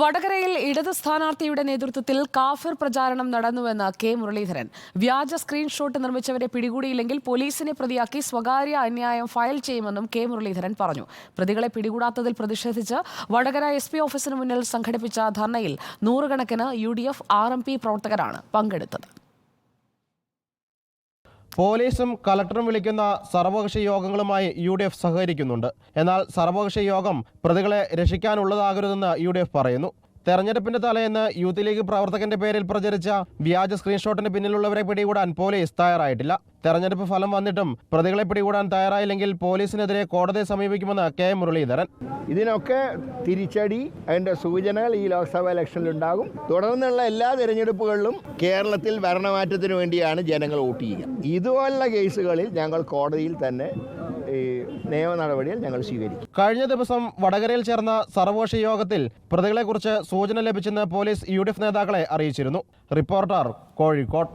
വടകരയിൽ ഇടത് സ്ഥാനാർത്ഥിയുടെ നേതൃത്വത്തിൽ കാഫിർ പ്രചാരണം നടന്നുവെന്ന് കെ മുരളീധരൻ. വ്യാജ സ്ക്രീൻഷോട്ട് നിർമ്മിച്ചവരെ പിടികൂടിയില്ലെങ്കിൽ പോലീസിനെ പ്രതിയാക്കി സ്വകാര്യ അന്യായം ഫയൽ ചെയ്യുമെന്നും കെ മുരളീധരൻ പറഞ്ഞു. പ്രതികളെ പിടികൂടാത്തതിൽ പ്രതിഷേധിച്ച് വടകര എസ് പി ഓഫീസിന് മുന്നിൽ സംഘടിപ്പിച്ച ധർണയിൽ നൂറുകണക്കിന് U D F R M P പ്രവർത്തകരാണ് പങ്കെടുത്തത്. പോലീസും കളക്ടറും വിളിക്കുന്ന സർവകക്ഷി യോഗങ്ങളുമായി യു ഡി എഫ് സഹകരിക്കുന്നുണ്ട്. എന്നാൽ സർവകക്ഷി യോഗം പ്രതികളെ രക്ഷിക്കാനുള്ളതാകരുതെന്ന് യു ഡി എഫ് പറയുന്നു. തെരഞ്ഞെടുപ്പിന്റെ തലേന്ന് യൂത്ത് ലീഗ് പ്രവർത്തകന്റെ പേരിൽ പ്രചരിച്ച വ്യാജ സ്ക്രീൻഷോട്ടിന് പിന്നിലുള്ളവരെ പിടികൂടാൻ പോലീസ് തയ്യാറായിട്ടില്ല. തെരഞ്ഞെടുപ്പ് ഫലം വന്നിട്ടും പ്രതികളെ പിടികൂടാൻ തയ്യാറായില്ലെങ്കിൽ പോലീസിനെതിരെ കോടതിയെ സമീപിക്കുമെന്ന് കെ മുരളീധരൻ. ഇതിനൊക്കെ തിരിച്ചടി അതിന്റെ സൂചനകൾ ഈ ലോക്സഭ ഇലക്ഷനിൽ ഉണ്ടാകും. തുടർന്നുള്ള എല്ലാ തെരഞ്ഞെടുപ്പുകളിലും കേരളത്തിൽ ഭരണമാറ്റത്തിന് വേണ്ടിയാണ് ജനങ്ങൾ വോട്ട് ചെയ്യുക. ഇതുപോലുള്ള കേസുകളിൽ ഞങ്ങൾ കോടതിയിൽ തന്നെ ഈ നിയമ നടപടികൾ ഞങ്ങൾ സ്വീകരിക്കും. കഴിഞ്ഞ ദിവസം വടകരയിൽ ചേർന്ന സർവകക്ഷി യോഗത്തിൽ പ്രതികളെക്കുറിച്ച് സൂചന ലഭിച്ചെന്ന് പോലീസ് യു നേതാക്കളെ അറിയിച്ചിരുന്നു. റിപ്പോർട്ടർ കോഴിക്കോട്.